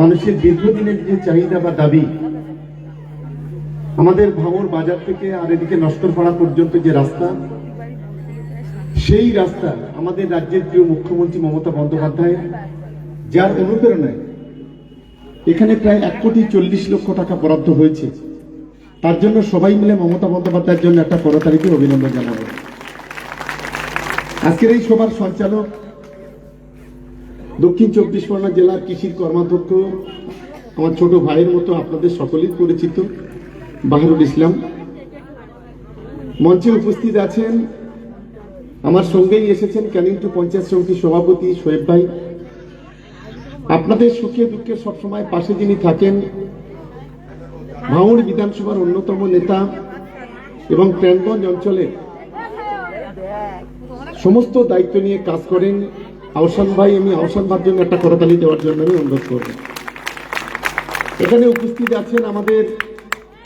মানুষের দীর্ঘদিনের যে চাহিদা বা দাবি, আমাদের ভাঙর বাজার থেকে আর এদিকে নষ্টরপাড়া পর্যন্ত যে রাস্তা, সেই রাস্তা আমাদের রাজ্যের প্রিয় মুখ্যমন্ত্রী মমতা বন্দ্যোপাধ্যায় যার অনুপ্রেরণায় এখানে প্রায় এক কোটি চল্লিশ লক্ষ টাকা বরাদ্দ হয়েছে। তার জন্য সবাই মিলে মমতা বন্দ্যোপাধ্যায়ের জন্য একটা করতালিকে অভিনন্দন জানাব। আজকের এই সভার সঞ্চালক দক্ষিণ চব্বিশ পরগনা জেলার কৃষির কর্মাধ্যক্ষ, আমার ছোট ভাইয়ের মতো আপনাদের সকলেই পরিচিত, বাহারুল ইসলাম। মঞ্চে উপস্থিত আছেন, আমার সঙ্গেই এসেছেন ক্যানিংটু পঞ্চায়েত সমিতির সভাপতি শোয়েব ভাই। আপনাদের সুখে দুঃখে সবসময় পাশে যিনি থাকেন, ভাঙড় বিধানসভার অন্যতম নেতা এবং প্রাণগঞ্জ অঞ্চলে সমস্ত দায়িত্ব নিয়ে কাজ করেন আহসান ভাই, আমি আহসান ভাইয়ের জন্য একটা করতালি দেওয়ার জন্য আমি অনুরোধ করব। এখানে উপস্থিত আছেন আমাদের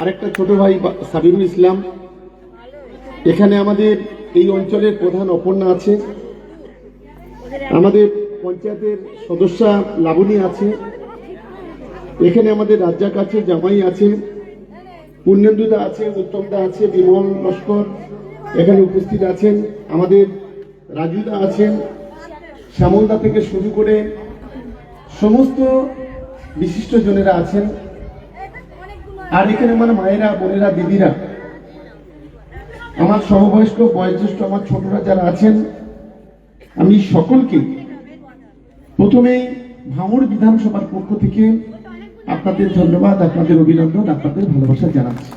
আরেকটা ছোট ভাই সাবিরুল ইসলাম। এখানে আমাদের এই অঞ্চলের প্রধান অপর্ণা আছে। আমাদের পঞ্চায়েতের সদস্যা লাবণী আছে। এখানে আমাদের রাজ্জাক আছে, জামাই আছে। পূর্ণেন্দুদা আছে, উত্তমদা আছে, বিমল লস্কর এখানে উপস্থিত আছেন। আমাদের রাজুদা আছেন। শ্যামলদা থেকে শুরু করে সমস্ত বিশিষ্ট জনেরা আছেন। আর এখানে আমার মায়েরা, বোনেরা, দিদিরা, আমার সমবয়স্ক বয়োজ্যেষ্ঠ, আমার ছোটরা যারা আছেন, আমি সকলকে প্রথমেই ভাঙড় বিধানসভার পক্ষ থেকে আপনাদের ধন্যবাদ, আপনাদের অভিনন্দন, আপনাদের ভালোবাসা জানাচ্ছি।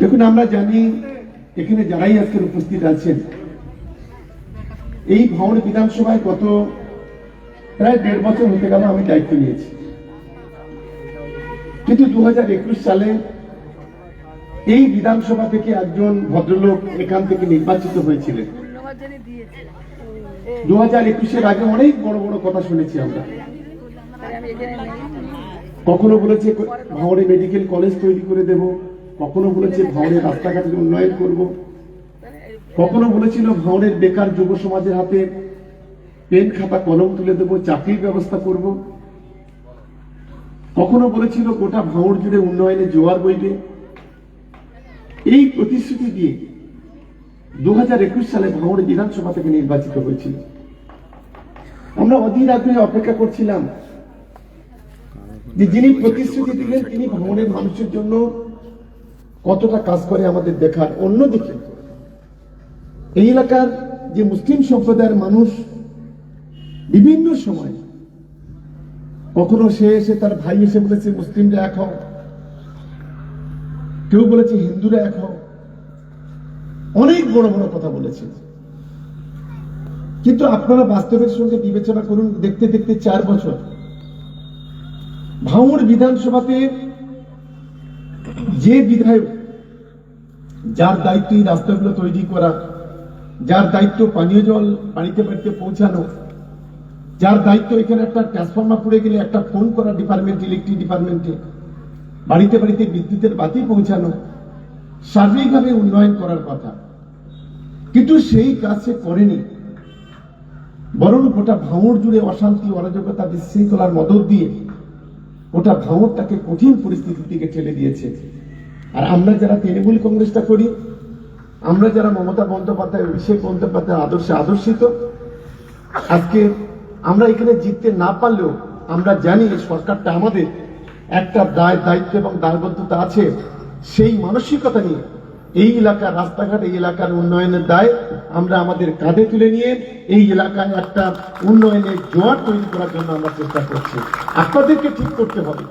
দেখুন, আমরা জানি এখানে যারাই আজকের উপস্থিত আছেন এই ভাঙড় বিধানসভায় গত প্রায় দেড় বছর হতে গেল আমি দায়িত্ব নিয়েছি। কিন্তু দু হাজার একুশ সালে এই বিধানসভা থেকে একজন ভদ্রলোক এখান থেকে নির্বাচিত হয়েছিলেন। দু হাজার একুশের আগে অনেক বড় বড় কথা শুনেছি আমরা। কখনো বলেছে ভাঙড়ে মেডিকেল কলেজ তৈরি করে দেব, কখনো বলেছে ভাঙড়ে রাস্তাঘাটের উন্নয়ন করব। কখনো বলেছিল ভাঙড়ের বেকার যুব সমাজের হাতে পেন, খাতা, কলম তুলে দেব, চাকরির ব্যবস্থা করব। কখনো বলেছিল গোটা ভাঙড় জুড়ে উন্নয়নে জোয়ার বইবে। এই প্রতিশ্রুতি দিয়ে দুহাজার একুশ সালে ভাঙড় বিধানসভা থেকে নির্বাচিত হয়েছিল। আমরা অধীর আগ্রহে অপেক্ষা করছিলাম যে যিনি প্রতিশ্রুতি দিলেন, তিনি ভাঙড়ের মানুষের জন্য কতটা কাজ করে আমাদের দেখার। অন্যদিকে এই এলাকার যে মুসলিম সম্প্রদায়ের মানুষ বিভিন্ন সময় কখনো সে এসে তার ভাই এসে বলেছে, মুসলিমরা এক হও। কেউ বলেছে, হিন্দুরা এক হও। অনেক বড় বড় কথা বলেছে। কিন্তু আপনারা বাস্তবের সঙ্গে বিবেচনা করুন, দেখতে দেখতে চার বছর। ভাঙড় বিধানসভাতে যে বিধায়ক, যার দায়িত্ব এই রাস্তাগুলো তৈরি করা যার দায়িত্ব পানীয় জল বাড়িতে বাড়িতে পৌঁছানো, যার দায়িত্ব এখানে একটা ট্রান্সফর্মার পড়ে গেলে, একটা ফোন করা ডিপার্টমেন্ট ইলেকট্রিক ডিপার্টমেন্টে বাড়িতে বাড়িতে বিদ্যুতের বাতি পৌঁছানো, সার্বিকভাবে উন্নয়ন করার কথা। কিন্তু সেই কাজ সে করেনি। বরং গোটা ভাঙড় জুড়ে অশান্তি, অরাজকতা, বিশৃঙ্খলার মদত দিয়ে গোটা ভাঙড়টাকে কঠিন পরিস্থিতির দিকে ঠেলে দিয়েছে। আর আমরা যারা তৃণমূল কংগ্রেসটা করি আমরা যারা মমতা বন্দ্যোপাধ্যায়, অভিষেক বন্দ্যোপাধ্যায় আদর্শে আদর্শিত, আজকে আমরা এখানে জিততে না পারলেও আমরা জানি সরকারটা আমাদের একটা দায়, দায়িত্ব এবং দায়বদ্ধতা আছে। সেই মানসিকতা নিয়ে এই এলাকার রাস্তাঘাট, এই এলাকার উন্নয়নের দায় আমরা আমাদের কাঁধে তুলে নিয়ে এই এলাকায় একটা উন্নয়নের জোয়ার তৈরি করার জন্য আমরা চেষ্টা করছি। আপনাদেরকে ঠিক করতে হবে।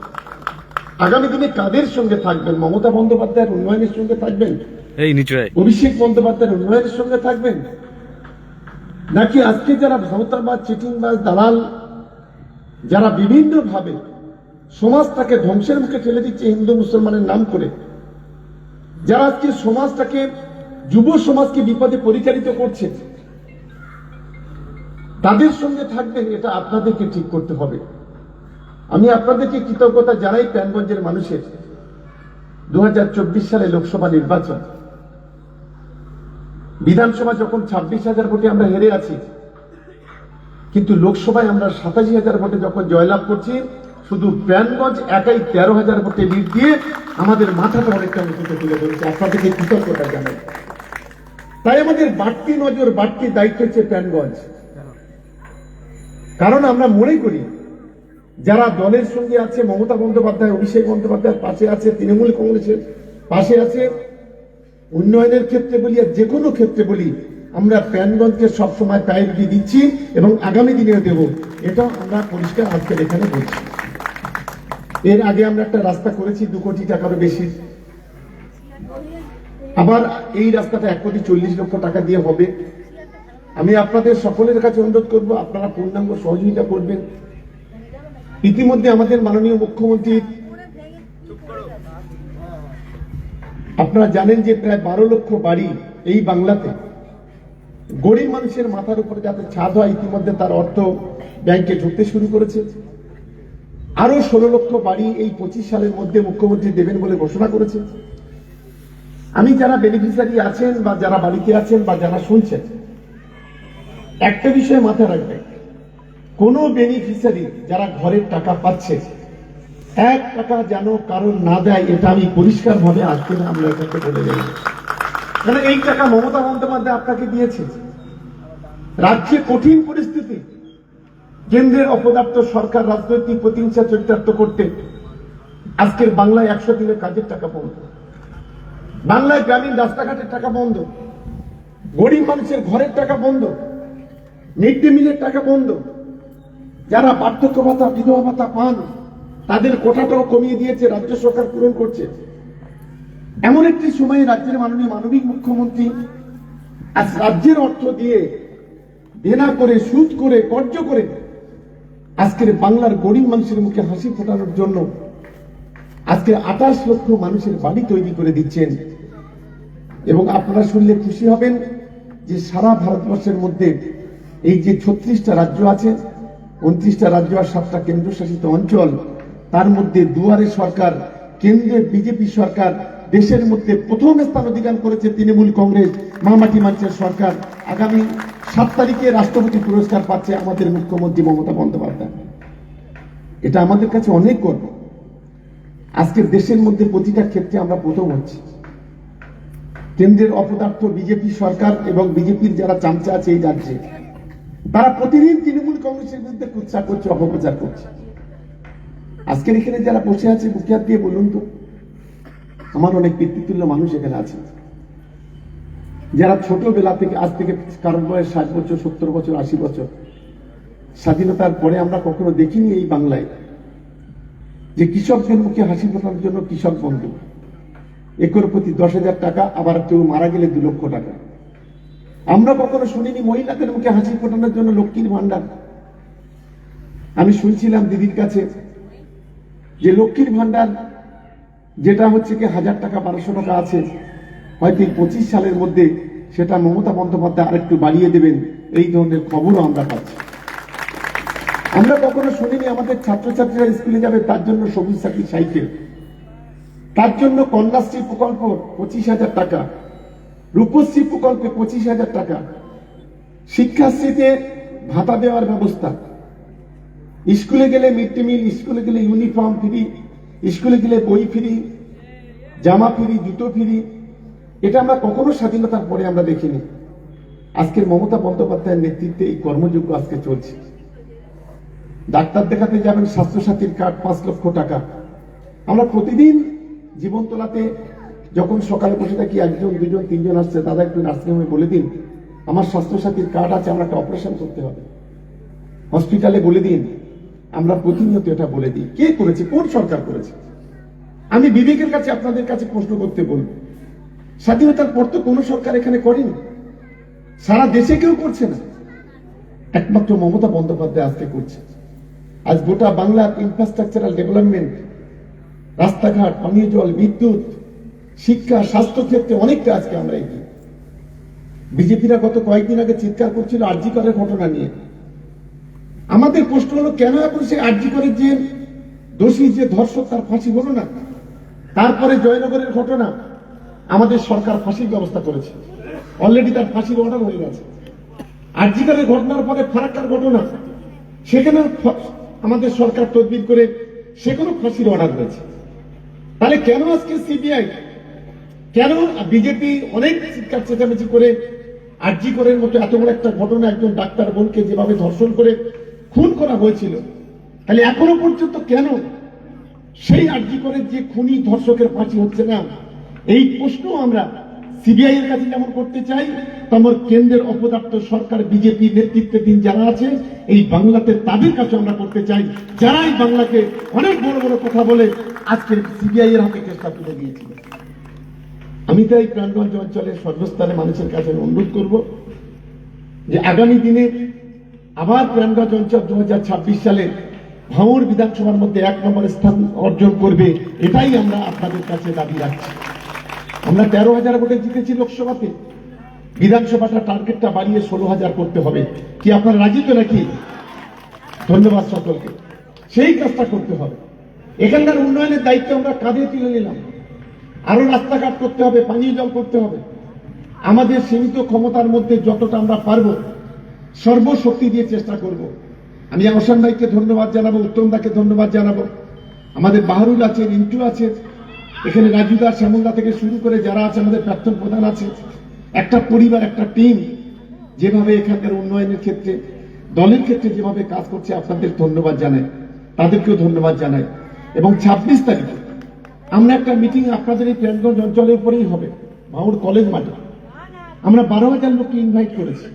আগামী দিনে কাদের সঙ্গে থাকবেন? মমতা বন্দ্যোপাধ্যায়ের উন্নয়নের সঙ্গে থাকবেন? এই নিচু। অভিষেক বন্দ্যোপাধ্যায়ের উন্নয়নের সঙ্গে থাকবেন? নাকি আজকে যারা ভাওতাবাজ চিটিংবাজ, দালাল, যারা বিভিন্ন ভাবে সমাজটাকে ধ্বংসের মুখে ঠেলে দিচ্ছে হিন্দু মুসলমানের নাম করে, যারা আজকে সমাজটাকে, যুব সমাজকে বিপদে পরিচালিত করছে, তাদের সঙ্গে থাকবেন, এটা আপনাদেরকে ঠিক করতে হবে। আমি আপনাদেরকে কৃতজ্ঞতা জানাই প্যানগঞ্জের মানুষের। দু হাজার চব্বিশ সালে লোকসভা নির্বাচন। বিধানসভা যখন ছাব্বিশ হাজার ভোটে আমরা হেরে আছি, কিন্তু লোকসভায় আমরা সাতাশি হাজার ভোটে যখন জয়লাভ করছি, শুধু প্রাণগঞ্জ একাই তেরো হাজার ভোটে লিড দিয়ে আমাদের মাথাটা অনেকটা উঁচুতে তুলে ধরেছে। আপনাদেরকে কৃতজ্ঞতা জানাই। তাই আমাদের বাড়তি নজর, বাড়তি দায়িত্ব হচ্ছে প্রাণগঞ্জ। কারণ আমরা মনে করি, যারা দলের সঙ্গে আছে, মমতা বন্দ্যোপাধ্যায়, অভিষেক বন্দ্যোপাধ্যায়ের পাশে আছে, তৃণমূল কংগ্রেসের পাশে আছে উন্নয়নের ক্ষেত্রে বলি আর যে কোনো ক্ষেত্রে বলি, আমরা প্যানগঞ্জকে সবসময় প্রায়োরিটি দিচ্ছি এবং আগামী দিনেও দেব। এটা আমরা পরিষ্কার আজকের এখানে বলছি। এর আগে আমরা একটা রাস্তা করেছি, দু কোটি টাকারও বেশি। আবার এই রাস্তাটা এক কোটি চল্লিশ লক্ষ টাকা দিয়ে হবে। আমি আপনাদের সকলের কাছে অনুরোধ করব, আপনারা পূর্ণাঙ্গ সহযোগিতা করবেন। ইতিমধ্যে আমাদের মাননীয় মুখ্যমন্ত্রী আপনারা জানেন যে প্রায় বারো লক্ষ বাড়ি এই বাংলাতে। গরিব মানুষের মাথার উপরে যাতে ছাদ হয়, ইতিমধ্যে তার অর্থ ব্যাংকে ঢুকতে শুরু করেছে। আরও ষোলো লক্ষ বাড়ি এই পঁচিশ সালের মধ্যে মুখ্যমন্ত্রী দেবেন বলে ঘোষণা করেছে। আমি যারা বেনিফিশিয়ারি আছেন বা যারা বাড়িতে আছেন বা যারা শুনছেন, একটা বিষয় মাথায় রাখবেন। কোন বেনিফিশিয়ারি যারা ঘরের টাকা পাচ্ছে এক টাকা যেন কারণ না দেয়, এটা আমি পরিষ্কার ভাবে আজকে আমরা এখানে বলে যাই। কারণ এই টাকা মমতা বন্দ্যোপাধ্যায় আপনাকে দিয়েছে। রাজ্যে কঠিন পরিস্থিতি। কেন্দ্রের অপদার্থ সরকার রাজনৈতিক প্রতিহিংসা চরিতার্থ করতে আজকের বাংলায় একশো দিনের কাজের টাকা বন্ধ। বাংলায় গ্রামীণ রাস্তাঘাটের টাকা বন্ধ। গরিব মানুষের ঘরের টাকা বন্ধ। মিড ডে মিলের টাকা বন্ধ। যারা পার্থক্য ভাতা, বিধবা ভাতা পান তাদের কোটাটাও কমিয়ে দিয়েছে, রাজ্য সরকার পূরণ করছে। এমন একটি সময়ে রাজ্যের মাননীয় মানবিক মুখ্যমন্ত্রী আজ রাজ্যের অর্থ দিয়ে দেনা করে, সুদ করে কর্য করে আজকের বাংলার গরিব মানুষের মুখে হাসি ফোটানোর জন্য আজকে আঠাশ লক্ষ মানুষের বাড়ি তৈরি করে দিচ্ছেন। এবং আপনারা শুনলে খুশি হবেন যে সারা ভারতবর্ষের মধ্যে এই যে ছত্রিশটা রাজ্য আছে, উনত্রিশটা রাজ্য আর সাতটা কেন্দ্রশাসিত অঞ্চল তার মধ্যে দুয়ারে সরকার, কেন্দ্রে বিজেপি সরকার, দেশের মধ্যে প্রথম স্থান অধিকার করেছে তৃণমূল কংগ্রেস, মামাটি মানুষের সরকার। আগামী সাত তারিখে রাষ্ট্রপতি পুরস্কার পাচ্ছে আমাদের মুখ্যমন্ত্রী মমতা বন্দ্যোপাধ্যায়। এটা আমাদের কাছে অনেক গর্ব। আজকে দেশের মধ্যে প্রতিটা ক্ষেত্রে আমরা প্রথম হচ্ছি। কেন্দ্রের অপদার্থ বিজেপি সরকার এবং বিজেপির যারা চামচা আছে এই রাজ্যে, তারা প্রতিদিন তৃণমূল কংগ্রেসের বিরুদ্ধে কুৎসা করছে, অপপ্রচার করছে। আজকের এখানে যারা বসে আছে, বুকে হাত দিয়ে বলুন তো, আমার অনেক পিতৃতুল্য মানুষ এখানে আছে। যারা ছোটবেলা থেকে, আজ থেকে কারোর বয়স ষাট বছর, সত্তর বছর, আশি বছর, স্বাধীনতার পরে আমরা কখনো দেখিনি এই বাংলায় যে কৃষকদের মুখে হাসি ফোটানোর জন্য কৃষক বন্ধু। একর প্রতি দশ হাজার টাকা, আবার কেউ মারা গেলে দু লক্ষ টাকা। আমরা কখনো শুনিনি মহিলাদের মুখে হাসি ফোটানোর জন্য লক্ষ্মীর ভান্ডার আমি শুনছিলাম দিদির কাছে যে লক্ষ্মীর ভান্ডার, যেটা হচ্ছে কি হাজার টাকা, বারোশো টাকা আছে, হয়তো এই পঁচিশ সালের মধ্যে সেটা মমতা বন্দ্যোপাধ্যায় আরেকটু বাড়িয়ে দেবেন, এই ধরনের খবরও আমরা পাচ্ছি। আমরা কখনো শুনিনি আমাদের ছাত্রছাত্রীরা স্কুলে যাবে, তার জন্য সবুজ সাথী সাইকেল। তার জন্য কন্যাশ্রী প্রকল্প পঁচিশ হাজার টাকা, রূপশ্রী প্রকল্পে পঁচিশ হাজার টাকা, শিক্ষাশ্রীতে ভাতা দেওয়ার ব্যবস্থা। স্কুলে গেলে মিড ডে মিল, স্কুলে গেলে ইউনিফর্ম ফ্রি, স্কুলে গেলে বই ফ্রি, জামা ফ্রি, জুতো ফ্রি। এটা আমরা কখনো স্বাধীনতার পরে আমরা দেখিনি। আজকের মমতা বন্দ্যোপাধ্যায়ের নেতৃত্বে এই কর্মযোগ্য আজকে চলছে। ডাক্তার দেখাতে যাবেন স্বাস্থ্যসাথীর কার্ড, পাঁচ লক্ষ টাকা। আমরা প্রতিদিন জীবন তোলাতে যখন সকালে বসে থাকি, একজন, দুজন, তিনজন আসছে, দাদা একটু নার্সিংহোমে বলে দিন, আমার স্বাস্থ্যসাথীর কার্ড আছে আমরা একটা অপারেশন করতে হবে। হসপিটালে বলে দিন আমরা প্রতিনিয়ত এটা বলে দিই। কে করেছে? কোন সরকার করেছে? আমি বিবেকের কাছে আপনাদের কাছে প্রশ্ন করতে বলব। স্বাধীনতার পর তো কোনো সরকার এখানে করেনি। সারা দেশে কেউ করছে না। একমাত্র মমতা বন্দ্যোপাধ্যায় আজকে করছে। আজ গোটা বাংলার ইনফ্রাস্ট্রাকচারাল ডেভেলপমেন্ট রাস্তাঘাট, পানীয় জল, বিদ্যুৎ, শিক্ষা, স্বাস্থ্য ক্ষেত্রে অনেকটা আজকে আমরা এগিয়ে। বিজেপিরা গত কয়েকদিন আগে চিৎকার করছিল করের ঘটনা নিয়ে। আমাদের প্রশ্ন হলো, কেন এখন সেই আরজি করে যে দোষী, যে ধর্ষক, তার ফাঁসি হলো না? তারপরে জয়নগরের ঘটনা, আমাদের সরকার ফাঁসির ব্যবস্থা করেছে। অলরেডি তার ফাঁসির অর্ডার হয়ে গেছে। আর্জিকারের ঘটনার পরে ফারাক্কার ঘটনা, সেখানে আমাদের সরকার তদবির করে সেখানেও ফাঁসির অর্ডার হয়েছে। তাহলে কেন আজকে সিবিআই কেন বিজেপি অনেক চিৎকার চেঁচামেচি করে আরজি করের মতো এত বড় একটা ঘটনা, একজন ডাক্তার বোনকে যেভাবে ধর্ষণ করে খুন করা হয়েছিল। তাহলে এখনও পর্যন্ত কেন সেই আর্জি করে যে খুনি ধর্ষকের ফাঁসি হচ্ছে না? এই প্রশ্ন আমরা সিবিআই এর কাছে যেমন করতে চাই, তেমন কেন্দ্রের অপদার্থ সরকার, বিজেপি নেতৃত্বে দিন যারা আছে, এই বাংলাতে তাদের কাছে আমরা করতে চাই। যারা এই বাংলাকে অনেক বড় বড় কথা বলে আজকে সিবিআই এর হাতে চেষ্টা তুলে দিয়েছিল। আমি তাই প্রাণগঞ্জ অঞ্চলের সর্বস্থানে মানুষের কাছে অনুরোধ করব যে আগামী দিনে আবার প্রাণগঞ্জ অঞ্চল দু সালে ভাঙড় বিধানসভার মধ্যে এক নম্বর স্থান অর্জন করবে, এটাই আমরা আপনাদের কাছে দাবি রাখছি। আমরা তেরো হাজার ভোটে জিতেছি লোকসভাতে। বিধানসভাটা টার্গেটটা বাড়িয়ে ষোলো হাজার করতে হবে। কি আপনারা রাজি তো নাকি? ধন্যবাদ সকলকে। সেই কাজটা করতে হবে। এখানকার উন্নয়নের দায়িত্ব আমরা কাঁধে তুলে নিলাম। আরও রাস্তাঘাট করতে হবে, পানীয় জল করতে হবে। আমাদের সীমিত ক্ষমতার মধ্যে যতটা আমরা পারব সর্বশক্তি দিয়ে চেষ্টা করব। আমি আহসান ভাইকে ধন্যবাদ জানাব উত্তম দাকে ধন্যবাদ জানাব। আমাদের বাহারুল আছে রিন্টু আছে এখানে রাজুদা শ্যামলদা থেকে শুরু করে যারা আছে, আমাদের প্রাক্তন প্রধান আছে একটা পরিবার, একটা টিম যেভাবে এখানকার উন্নয়নের ক্ষেত্রে, দলের ক্ষেত্রে যেভাবে কাজ করছে, আপনাদের ধন্যবাদ জানাই। তাদেরকেও ধন্যবাদ জানাই। এবং ছাব্বিশ তারিখে আমরা একটা মিটিং আপনাদের এই প্রাণগঞ্জ অঞ্চলের উপরেই হবে ভাঙড় কলেজ মাঠে। আমরা বারো হাজার লোককে ইনভাইট করেছি।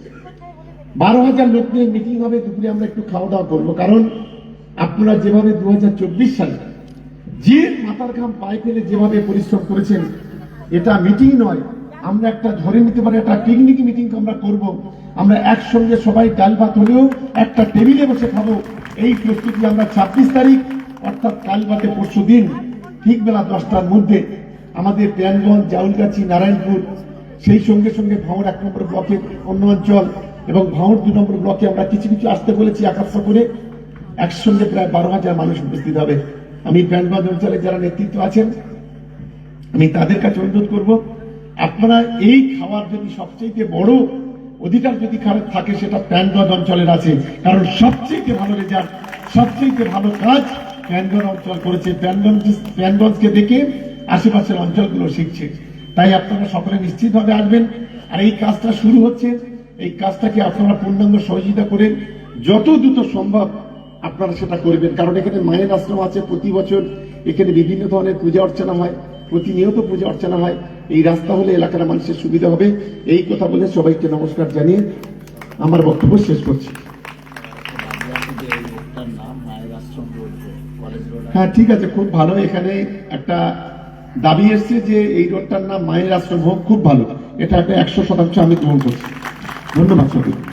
বারো হাজার লোক নিয়ে মিটিং হবে, দুপুরে আমরা একটু খাওয়া দাওয়া করব। কারণ আপনারা যেভাবে দু হাজার চব্বিশ সালে যে মাথার ঘাম পায়ে ফেলে যেভাবে পরিশ্রম করেছেন, এটা মিটিং নয়। আমরা একটা ধরে নিতে পারি, একটা পিকনিক মিটিং আমরা করব। আমরা একসঙ্গে সবাই ডাল ভাত হলেও একটা টেবিলে বসে খাব। এই প্রস্তুতি আমরা ছাব্বিশ তারিখ, অর্থাৎ কাল বাদে পরশু দিন, ঠিক বেলা দশটার মধ্যে আমাদের প্যানগঞ্জ জাউলগাছি, নারায়ণপুর, সেই সঙ্গে সঙ্গে ভাঙড় এক নম্বর ব্লকে অন্য অঞ্চল এবং ভাঙড় দু নম্বর ব্লকে আমরা কিছু কিছু আসতে বলেছি একাত্ম করে। একসঙ্গে প্রায় বারো হাজার মানুষ উপস্থিত হবে। আমি প্যানগঞ্জ অঞ্চলে যারা নেতৃত্ব আছেন, আমি তাদের কাছে অনুরোধ করব, আপনারা এই খাওয়ার যদি সবচেয়ে বড় অধিকার যদি খারাপ থাকে, সেটা প্যানগঞ্জ অঞ্চলের আছে। কারণ সবচেয়ে ভালো রেজাল্ট সবচেয়ে ভালো কাজ প্যানগঞ্জ অঞ্চল করেছে। প্যানগঞ্জ প্যানগঞ্জকে দেখে আশেপাশের অঞ্চলগুলো শিখছে। তাই আপনারা সকলে নিশ্চিতভাবে আসবেন। আর এই কাজটা শুরু হচ্ছে এই কাজটাকে আপনারা পূর্ণাঙ্গ সহযোগিতা করে যত দ্রুত সম্ভব আপনারা সেটা করবেন। কারণ এখানে মায়ের আশ্রম আছে, প্রতি বছর এখানে বিভিন্ন ধরনের পূজা অর্চনা হয়, প্রতিনিয়ত পূজা অর্চনা হয়। এই রাস্তা হলে এলাকার মানুষের সুবিধা হবে। এই কথা বলে সবাইকে নমস্কার জানিয়ে আমার বক্তব্য শেষ করছি। হ্যাঁ ঠিক আছে, খুব ভালো। এখানে একটা দাবি এসছে যে এই রোডটার নাম মায়ের আশ্রম হোক, খুব ভালো। এটা একটা একশো শতাংশ আমি গ্রহণ করছি। ধন্যবাদ সকলকে